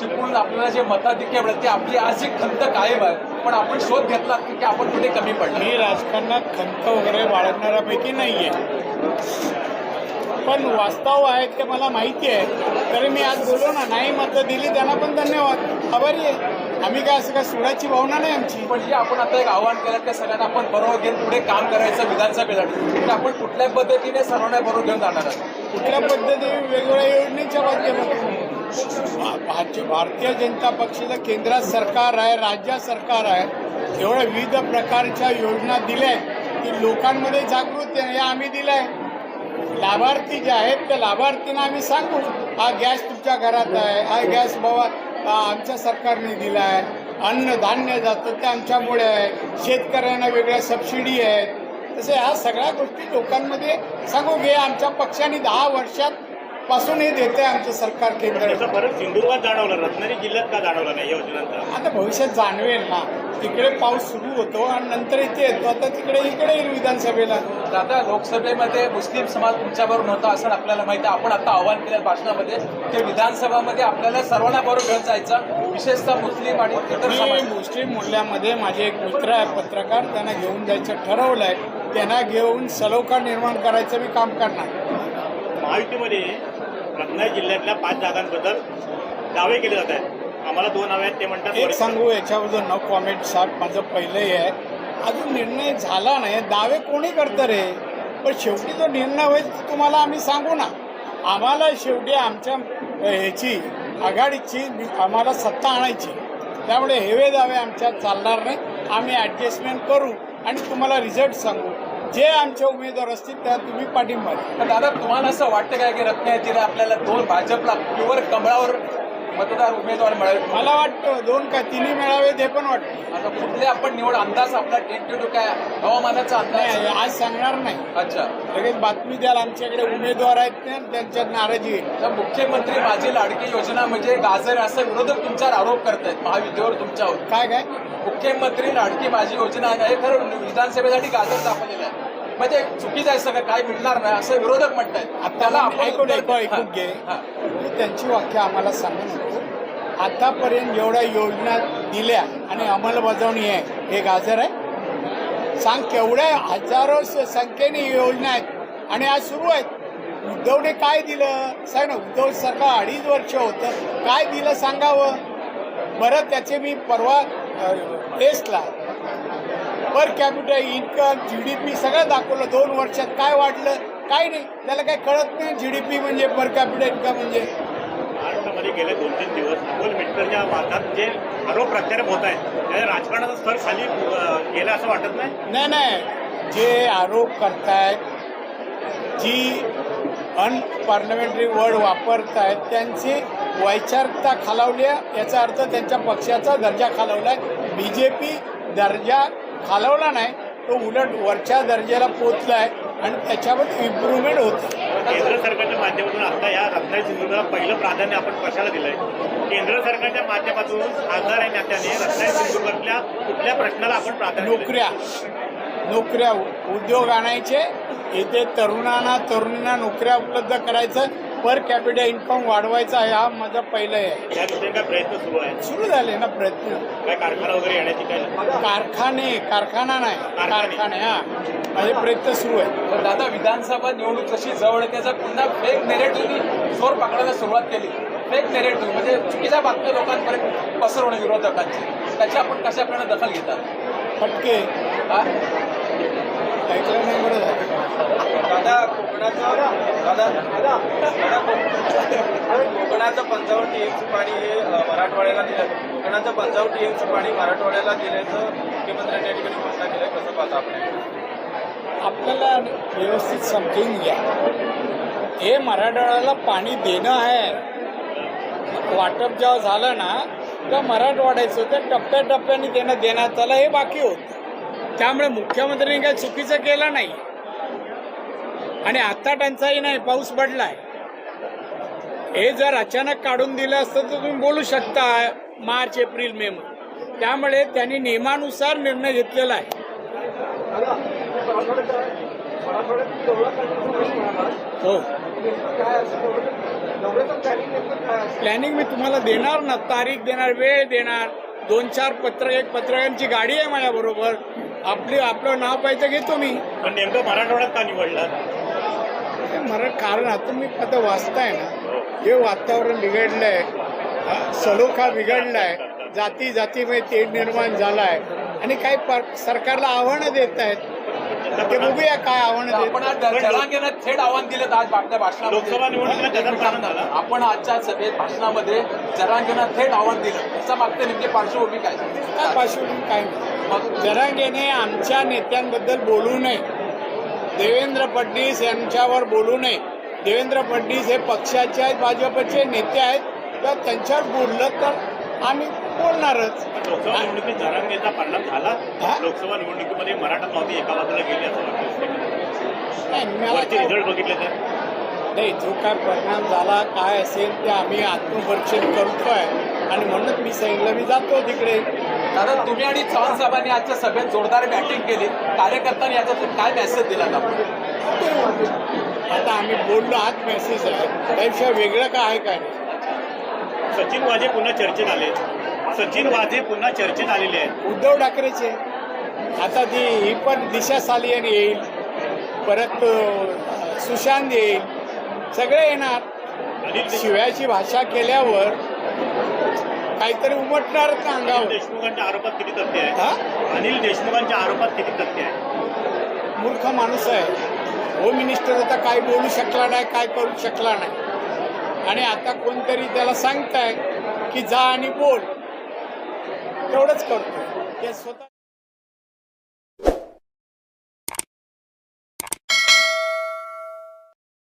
चिपळूण आपल्याला जे मताधिक्य मिळत ते आपली आज एक खंत कायम आहे. पण आपण शोध घेतला की आपण कुठे कमी पडलो मी राजकारणात खंत वगैरे बाळगणाऱ्यापैकी नाही आहे पण वास्तव आहे ते मला माहिती आहे तरी मी आज बोललो ना नाही मतं दिली त्यांना पण धन्यवाद. आभारी आहे आम्ही काय असं काय सुडाची भावना नाही आमची. पण जे आपण आता एक आव्हान केलं त्या सगळ्यांना आपण बरोबर घेऊन पुढे काम करायचं विधानसभेसाठी तर आपण कुठल्या पद्धतीने सर्वांना बरोबर घेऊन जाणार आहात? कुठल्या पद्धती वेगवेगळ्या योजनेच्या माध्यमातून. भारतीय जनता पक्षाचं केंद्रात सरकार आहे राज्यात सरकार आहे एवढ्या विविध प्रकारच्या योजना दिल्या आहेत की लोकांमध्ये जागृती आहे हे आम्ही दिलंय. लाभार्थी जे आहेत त्या लाभार्थींना आम्ही सांगू हा गॅस तुमच्या घरात आहे हा गॅस बाबा आमच्या सरकारने दिला आहे. अन्न धान्य जातं ते आमच्यामुळे आहे. शेतकऱ्यांना वेगळ्या सबसिडी आहेत. तसे ह्या सगळ्या गोष्टी लोकांमध्ये सांगू घे आमच्या पक्षाने दहा वर्षात पासून हे देते आमचं सरकार केंद्र. फरक सिंधुदुर्गात जाणवला रत्नागिरी जिल्ह्यात का जाणवला नाही या योजनांचा? आता भविष्यात जाणवेल ना. तिकडे पाऊस सुरू होतो आणि नंतर इथे येतो. आता तिकडे इकडे येईल विधानसभेला. आता लोकसभेमध्ये मुस्लिम समाज तुमच्याबरोबर नव्हता असं आपल्याला माहिती आहे. आपण आता आव्हान केलं भाषणामध्ये की विधानसभामध्ये आपल्याला सर्वांना बरोबर घेऊन जायचं. विशेषतः मुस्लिम आणि इतर मुस्लिम मूल्यामध्ये माझे एक मित्र आहे पत्रकार. त्यांना घेऊन जायचं ठरवलं आहे त्यांना घेऊन सलोखा निर्माण करायचं मी काम करणार. महायुतीमध्ये रत्नागिरी जिल्ह्यातल्या पाच जागांबद्दल दावे केले जात आहेत. आम्हाला दोन हवे आहेत ते म्हणतात एक सांगू याच्याबद्दल नो कॉमेंट साहेब माझं पहिलंही आहे. अजून निर्णय झाला नाही. दावे कोणी करतं रे? पण शेवटी जो निर्णय होईल तो तुम्हाला आम्ही सांगू ना. आम्हाला शेवटी आमच्या ह्याची आघाडीची आम्हाला सत्ता आणायची त्यामुळे हेवे दावे आमच्यात चालणार नाही आम्ही ॲडजस्टमेंट करू आणि तुम्हाला रिझल्ट सांगू. जे आमचे उमेदवार असतील त्या तुम्ही पाठिंबा द्या. तर दादा तुम्हाला असं वाटतं काय की रत्नागिरीला आपल्याला दोन भाजपला प्युअर कमळावर मतदार उमेदवार मिळावे मला वाटतं दोन का तिन्ही मिळावेत हे पण वाटतं. आता कुठले आपण निवड अंदाज आपला टेंटेटिव्ह काय हवामानाचा अंदाज? नाही आज सांगणार नाही. अच्छा. लगेच बातमी द्याल आमच्याकडे उमेदवार आहेत ना त्यांच्यात नाराजी आहे. तर मुख्यमंत्री माझी लाडकी योजना म्हणजे गाजर असा विरोधक तुमच्यावर आरोप करतायत. महायुतीवर तुमच्यावर. काय काय? मुख्यमंत्री लाडकी माझी योजना आहे. खरं विधानसभेसाठी गाजर दाखवलेलं आहे. म्हणजे चुकीचं आहे सगळं काय मिळणार नाही असं विरोधक म्हणतायत. त्याला आपण ऐकून घे त्यांची वाक्य आम्हाला सांगू नको आतापर्यंत जेवढ्या योजना दिल्या आणि अंमलबजावणी आहे हे गाजर आहे. सांग केवढ्या हजारो संख्येने योजना आहेत. आणि आज सुरू आहेत. उद्धवने काय दिलं? सांग ना उद्धव सरकार अडीच वर्ष होतं. काय दिलं सांगावं? बरं त्याचे मी परवा टेस्टला per capital income G D P सगळं दाखवलं. दोन वर्षात काय वाढलं? काय नाही. त्याला काय कळत नाही जी डी पी म्हणजे पर कॅपिटल इन्कम म्हणजे. महाराष्ट्रामध्ये गेले दोन तीन दिवस. अमोल मिटकरच्या वादात जे आरोप प्रत्यारोप होत आहेत त्याच्या राजकारणाचा स्तर खाली गेला असं वाटत नाही? नाही नाही. जे आरोप करतायत जी अनपार्लमेंटरी वर्ड वापरतायत त्यांची वैचारिकता खालावली आहे. याचा अर्थ त्यांच्या पक्षाचा दर्जा खालावला आहे. बी जे पी दर्जा खालावला नाही तो उलट वरच्या दर्जाला पोचला आहे आणि त्याच्यामध्ये इम्प्रूव्हमेंट होते केंद्र सरकारच्या माध्यमातून आता या रत्नागिरी सिंधुदुर्गाला पहिलं प्राधान्य आपण कशाला दिलंय? केंद्र सरकारच्या माध्यमातून खासदार आणि नेत्याने रत्नागिरी सिंधुदुर्गातल्या कुठल्या प्रश्नाला आपण प्राधान्य? नोकऱ्या. नोकऱ्या उद्योग आणायचे इथे तरुणांना तरुणींना नोकऱ्या उपलब्ध करायचं पर कॅपिटल इन्कम वाढवायचा हा माझा पहिलं आहे. या दिशेने काय प्रयत्न सुरू झाले ना प्रयत्न. काय कारखाना वगैरे येण्याची काय? कारखाने कारखाना नाही. कारखाने. हा. माझे प्रयत्न सुरू आहे तर दादा विधानसभा निवडणूक जशी जवळ येते त्याचा पुन्हा फेक नेरेटिव्हनी जोर पकडायला सुरुवात केली. फेक नेरेटिव्ह म्हणजे चुकीच्या बातम्या लोकांपर्यंत पसरवणे विरोधकांची. त्याची आपण कशा प्रकारे दखल घेतात फटके. हा? ऐकलं नाही बरं झालं. कोकणाचं दादा कोकणाचं पंचावन्न टीएमसी पाणी हे मराठवाड्याला दिलं. कोकणाचं पंचावन्न टीएमसी पाणी मराठवाड्याला दिल्याचं मुख्यमंत्र्यांनी या ठिकाणी घोषणा केलं. कसं पाहता आपण? आपल्याला व्यवस्थित समजून घ्या. हे मराठवाड्याला पाणी देणं आहे. वाटप जेव्हा झालं ना तेव्हा मराठवाड्याचं तर टप्प्याटप्प्याने देणं देण्यात आलं हे बाकी होतं. त्यामुळे मुख्यमंत्र्यांनी काही चुकीचं केलं नाही. आणि आता टंचाई नाही पाऊस पडलाय. हे जर अचानक काढून दिलं असतं तर तुम्ही बोलू शकता मार्च एप्रिल मे मध्ये. त्यामुळे त्यांनी नियमानुसार निर्णय घेतलेला आहे. हो. प्लॅनिंग मी तुम्हाला देणार ना तारीख देणार वेळ देणार दोन चार पत्र एक पत्रकारांची गाडी आहे माझ्या बरोबर आपली आपलं नाव पाहिजे घेतो मी पण नेमकं मराठवाड्यात का निवडलं मरा कारण आता मी आता वाचताय ना हे वातावरण बिघडलंय. हा, सलोखा बिघडलाय. जाती जातीमध्ये तेढ निर्माण झालाय. आणि काही पर- सरकारला आव्हानं देत आहेत. ते बघूया काय आव्हानं थेट आव्हान दिलं आज आपल्या भाषणामध्ये. लोकसभा निवडणुकीला त्याचा झाला. आपण आजच्या सभेत भाषणामध्ये जरांगेनं थेट आव्हान दिलं. त्याच्या मागते नेमकी पार्श्वभूमी काय? काय पार्श्वभूमी काय नाही. जरांगेने आमच्या नेत्यांबद्दल बोलू नये. देवेंद्र फडणवीस यांच्यावर बोलू नये. देवेंद्र फडणवीस हे पक्षाचे आहेत भाजपचे नेते आहेत. तर त्यांच्यावर बोललं तर आम्ही बोलणारच. लोकसभा निवडणुकीत जरांगेचा परिणाम झाला? लोकसभा निवडणुकीमध्ये मराठा मावती एका बाजूला गेली असं रिझल्ट बघितले तर? नाही जो काय परिणाम झाला काय असेल ते आम्ही आत्मपरीक्षण करतोय. आणि म्हणूनच मी सांगितलं मी जातो तिकडे. दादा तुम्ही आणि चव्हाण साहेबांनी आजच्या सभेत जोरदार बॅटिंग केली. कार्यकर्त्यांनी याच्यातून काय मेसेज दिला आपण आता आम्ही बोललो हाच मेसेज आहे. त्यापेक्षा वेगळं काय आहे काय नाही. सचिन वाझे पुन्हा चर्चेत आले. सचिन वाझे पुन्हा चर्चेत आलेले आहेत. उद्धव ठाकरेचे. आता ती ही पण दिशा सालियन येईल. परत सुशांत येईल. सगळे येणार. देशमुख. शिव्याची भाषा केल्यावर काहीतरी उमटणारच ना अनिल अंगावर. देशमुखांच्या आरोपात किती तथ्य आहे? हा? अनिल देशमुखांच्या आरोपात किती तथ्य आहे? मूर्ख माणूस आहे. होम मिनिस्टर होता काय बोलू शकला नाही काय करू शकला नाही. आणि आता कोणतरी त्याला सांगताय की जा आणि बोल. एवढंच करतो ते स्वतः